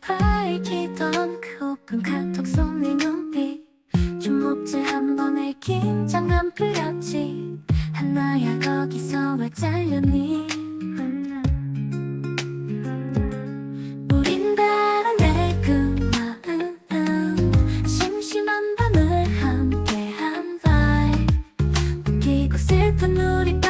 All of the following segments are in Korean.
밝히던 그 오픈 카톡 속네 눈빛. 주먹질 한 번에 긴장감 풀렸지. 한나야 거기서 왜 잘렸니? 우린 다른데 그 마음. 심심한 밤을 함께한 vibe. 웃기고 슬픈 우리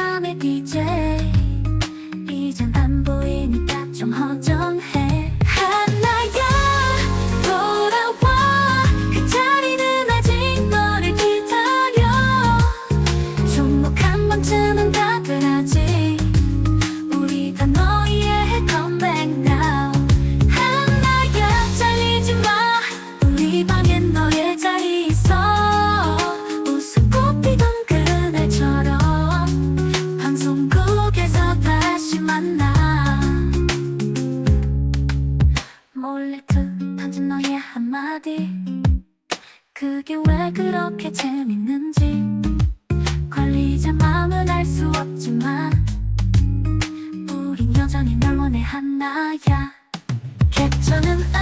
만나. 몰래 툭 던진 너의 한마디. 그게 왜 그렇게 재밌는지. 관리자 마음은 알 수 없지만 우린 여전히 널 원해 한나야. 캡처는